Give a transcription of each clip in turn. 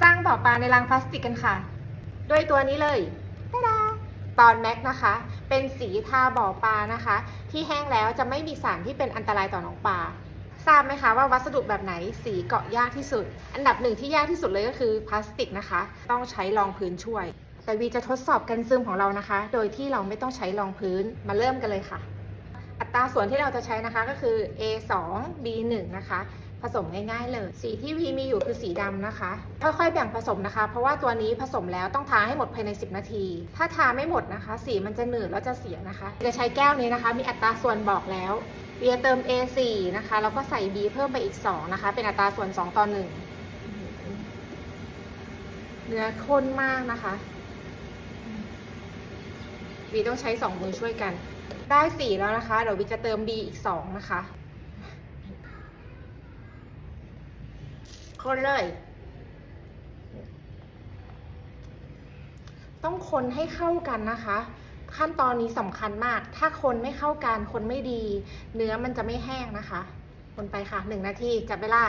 สร้างบ่อปลาในรังพลาสติกกันค่ะ ด้วยตัวนี้เลยตาดาปอนแม็กนะคะ เป็นสีทาบ่อปลานะคะ ที่แห้งแล้วจะไม่มีสารที่เป็นอันตรายต่อน้องปลาทราบไหมคะว่าวัสดุแบบไหนสีเกาะยากที่สุด อันดับหนึ่งที่ยากที่สุดเลยก็คือพลาสติกนะคะ ต้องใช้รองพื้นช่วย แต่วีจะทดสอบกันซึมของเรานะคะ โดยที่เราไม่ต้องใช้รองพื้นมาเริ่มกันเลยค่ะ อัตราส่วนที่เราจะใช้นะคะก็คือ A 2 B 1นะคะ ผสมง่ายๆเลย สีที่วีมีอยู่คือสีดำนะคะ ค่อยๆแบ่งผสมนะคะ เพราะว่าตัวนี้ผสมแล้วต้องทาให้หมดภายใน 10 นาที ถ้าทาไม่หมดนะคะ สีมันจะหนืดแล้วจะเสียนะคะ จะใช้แก้วนี้นะคะ มีอัตราส่วนบอกแล้ววีเติม A 4 นะคะแล้วก็ใส่ B เพิ่มไปอีก 2 นะคะ เป็นอัตราส่วน 2 ต่อ 1 เนื้อข้นมากนะคะวีต้องใช้สองมือช่วยกัน ได้สีแล้วนะคะ เดี๋ยววีจะเติม B อีก 2 นะคะ คนเลย ต้องคนให้เข้ากันนะคะ ขั้นตอนนี้สำคัญมาก ถ้าคนไม่เข้ากัน คนไม่ดี เนื้อมันจะไม่แห้งนะคะ คนไปค่ะหนึ่งนาทีจับเวลา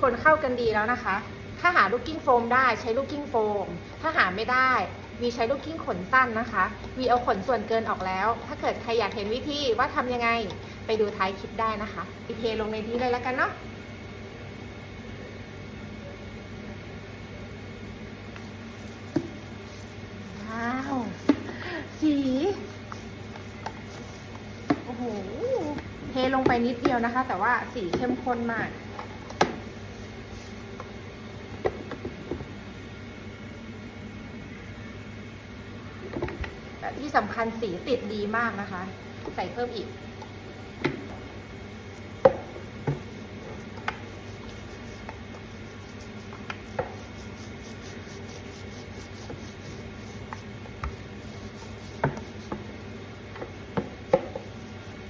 คนเข้ากันดีแล้วนะคะ ถ้าหาลูกกิ้งโฟมได้ใช้ลูกกิ้งโฟม ถ้าหาไม่ได้วีใช้ลูกกิ้งขนสั้นนะคะวีเอาขนส่วนเกินออกแล้ว ถ้าเกิดใครอยากเห็นวิธีว่าทำยังไง ไปดูท้ายคลิปได้นะคะอีเทลงในนี้เลยแล้วกันเนาะาวสี โอ้โห เทลงไปนิดเดียวนะคะ แต่ว่าสีเข้มข้นมาก แต่ที่สำคัญสีติดดีมากนะคะ ใส่เพิ่มอีก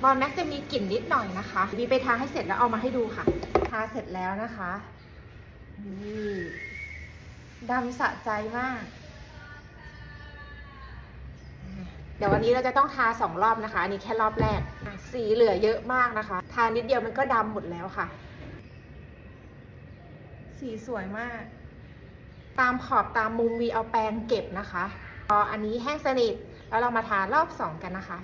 บอลแม็กจะมีกลิ่นนิดหน่อยนะคะวีไปทาให้เสร็จแล้วเอามาให้ดูค่ะ ทาเสร็จแล้วนะคะนี่ดำสะใจมาก เดี๋ยววันนี้เราจะต้องทาสองรอบนะคะ อันนี้แค่รอบแรก สีเหลือเยอะมากนะคะ ทานิดเดียวมันก็ดำหมดแล้วค่ะ สีสวยมาก ตามขอบตามมุมวีเอาแปรงเก็บนะคะพออันนี้แห้งสนิท แล้วเรามาทารอบสองกันนะคะ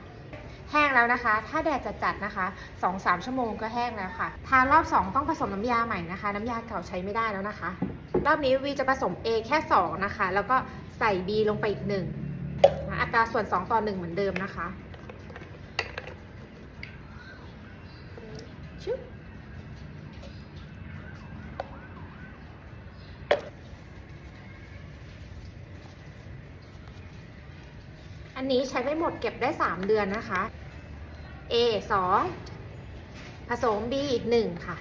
แห้งแล้วนะคะ ถ้าแดดจัดๆนะคะ 2-3 ชั่วโมงก็แห้งแล้วค่ะ ทานรอบ 2 ต้องผสมน้ำยาใหม่นะคะ น้ำยาเก่าใช้ไม่ได้แล้วนะคะ รอบนี้วีจะผสม A แค่ 2 นะคะ แล้วก็ใส่ B ลงไปอีก1นะอัตราส่วน 2 ต่อ 1 เหมือนเดิมนะคะ นนี้ใช้ไม่หมดเก็บได้ 3 เดือนนะคะ A 2 ผสม B อีกหนึ่งค่ะ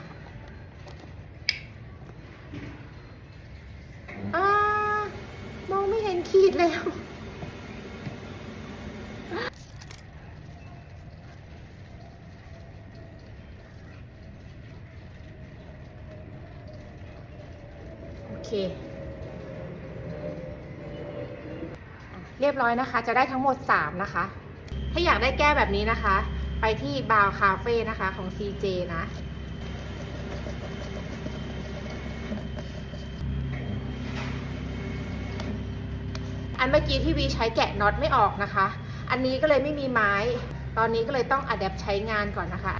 อามองไม่เห็นขีดแล้ว โอเค เรียบร้อยนะคะ จะได้ทั้งหมด 3 นะคะ ถ้าอยากได้แก้วแบบนี้นะคะ ไปที่บาวคาเฟ่นะคะของ CJ นะอันเมื่อกี้ที่วีใช้แกะน็อตไม่ออกนะคะ อันนี้ก็เลยไม่มีไม้ ตอนนี้ก็เลยต้องอัดแอปใช้งานก่อนนะคะ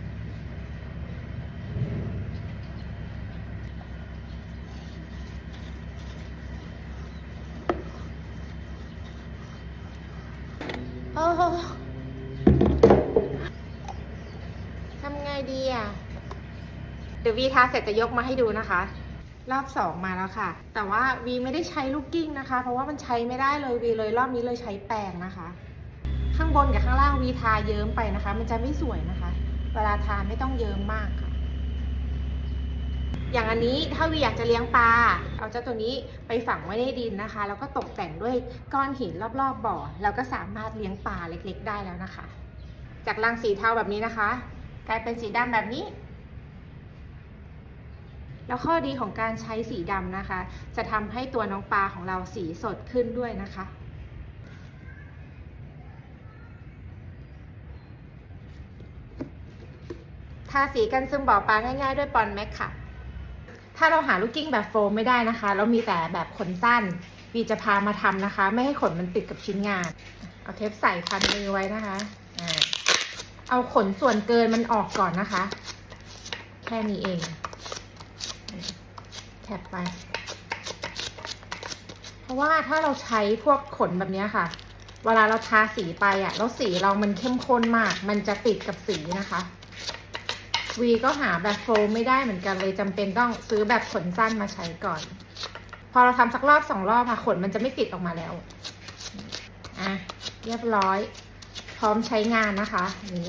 โอ้ทำไงดีอะ เดี๋ยววีทาเสร็จจะยกมาให้ดูนะคะ รอบสองมาแล้วค่ะ แต่ว่าวีไม่ได้ใช้ลูกกิ้งนะคะ เพราะว่ามันใช้ไม่ได้เลยวีเลยรอบนี้เลยใช้แปรงนะคะ ข้างบนกับข้างล่างวีทาเยิ้มไปนะคะ มันจะไม่สวยนะคะ เวลาทาไม่ต้องเยิ้มมากค่ะ อย่างอันนี้ถ้าวีอยากจะเลี้ยงปลา เอาเจ้าตัวนี้ไปฝังไว้ในดินนะคะ แล้วก็ตกแต่งด้วยก้อนหินรอบๆบ่อแล้วก็สามารถเลี้ยงปลาเล็ก ๆ ได้แล้วนะคะ จากรังสีเทาแบบนี้นะคะ กลายเป็นสีดำแบบนี้ แล้วข้อดีของการใช้สีดำนะคะ จะทำให้ตัวน้องปลาของเราสีสดขึ้นด้วยนะคะทาสีกันซึมบ่อปลาง่ายๆ ด้วยปอนแม็กค่ะ ถ้าเราหาลูกกิ้งแบบโฟมไม่ได้นะคะแล้วมีแต่แบบขนสั้นวีจะพามาทำนะคะ ไม่ให้ขนมันติดกับชิ้นงาน เอาเทปใส่พันมือไว้นะคะ เอาขนส่วนเกินมันออกก่อนนะคะ แค่นี้เองแทบไป เพราะว่าถ้าเราใช้พวกขนแบบนี้ค่ะ เวลาเราทาสีไปอะ่ะ แล้วสีเรามันเข้มข้นมาก มันจะติดกับสีนะคะ วีก็หาแบบโฟมไม่ได้เหมือนกันเลยจำเป็นต้องซื้อแบบขนสั้นมาใช้ก่อน พอเราทำสักรอบสองรอบค่ะขนมันจะไม่ติดออกมาแล้ว อะ เรียบร้อย พร้อมใช้งานนะคะนี่